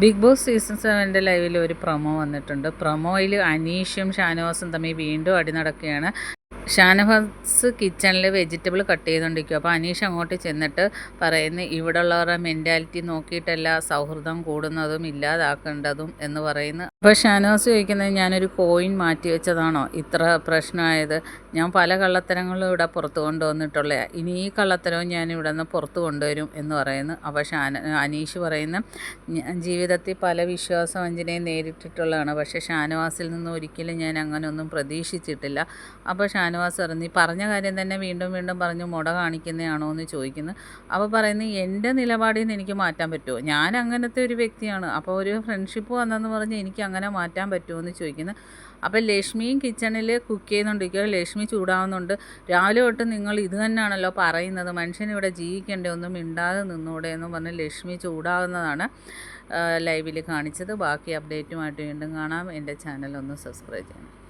Big boss season സെവന്റെ ലൈവിൽ ഒരു promo വന്നിട്ടുണ്ട്. പ്രൊമോയിൽ അനീഷും ഷാനവാസും തമ്മിൽ വീണ്ടും അടി നടക്കുകയാണ്. ഷാനവാസ് കിച്ചണിൽ വെജിറ്റബിൾ കട്ട് ചെയ്തുകൊണ്ടിരിക്കും അപ്പോൾ അനീഷ് അങ്ങോട്ട് ചെന്നിട്ട് പറയുന്നു ഇവിടെ ഉള്ളവരുടെ മെന്റാലിറ്റി നോക്കിയിട്ടല്ല സൗഹൃദം കൂടുന്നതും ഇല്ലാതാക്കേണ്ടതും എന്ന് പറയുന്നു. അപ്പോൾ ഷാനവാസ് ചോദിക്കുന്നത് ഞാനൊരു കോയിൻ മാറ്റി വെച്ചതാണോ ഇത്ര പ്രശ്നമായത്. ഞാൻ പല കള്ളത്തരങ്ങളും ഇവിടെ പുറത്ത് കൊണ്ടുവന്നിട്ടുള്ള ഇനി ഈ കള്ളത്തരവും ഞാൻ ഇവിടെ നിന്ന് പുറത്ത് കൊണ്ടുവരും എന്ന് പറയുന്നു അപ്പോൾ ഷാന അനീഷ് പറയുന്ന "ഞാൻ ജീവിതത്തിൽ പല വിശ്വാസവഞ്ചനയും നേരിട്ടിട്ടുള്ളതാണ്. പക്ഷേ ഷാനവാസിൽ നിന്ന് ഒരിക്കലും ഞാൻ അങ്ങനെ ഒന്നും പ്രതീക്ഷിച്ചിട്ടില്ല. അപ്പോൾ ഷാനവാസ് പറഞ്ഞു "നീ പറഞ്ഞ കാര്യം തന്നെ വീണ്ടും വീണ്ടും പറഞ്ഞ് മുട കാണിക്കുന്നതാണോ എന്ന് ചോദിക്കുന്നു. അപ്പോൾ പറയുന്നു എന്റെ നിലപാടിൽ നിന്ന് എനിക്ക് മാറ്റാൻ പറ്റുമോ? ഞാൻ അങ്ങനത്തെ ഒരു വ്യക്തിയാണ്. അപ്പോൾ ഒരു ഫ്രണ്ട്ഷിപ്പ് വന്നെന്ന് പറഞ്ഞ് എനിക്ക് അങ്ങനെ മാറ്റാൻ പറ്റുമോ? എന്ന് ചോദിക്കുന്നു. അപ്പോൾ ലക്ഷ്മിയും കിച്ചണിൽ കുക്ക് ചെയ്യുന്നുണ്ടിരിക്കുക ലക്ഷ്മി ചൂടാവുന്നുണ്ട്. രാവിലെ തൊട്ട് നിങ്ങൾ ഇത് തന്നെയാണല്ലോ പറയുന്നത്. മനുഷ്യൻ ഇവിടെ ജീവിക്കേണ്ടേ ഒന്നും മിണ്ടാതെ നിന്നൂടെ എന്ന് പറഞ്ഞ് ലക്ഷ്മി ചൂടാവുന്നതാണ് ലൈവിൽ കാണിച്ചത്. ബാക്കി അപ്ഡേറ്റുമായിട്ട് വീണ്ടും കാണാം. എന്റെ ചാനൽ ഒന്ന് സബ്സ്ക്രൈബ് ചെയ്യണം.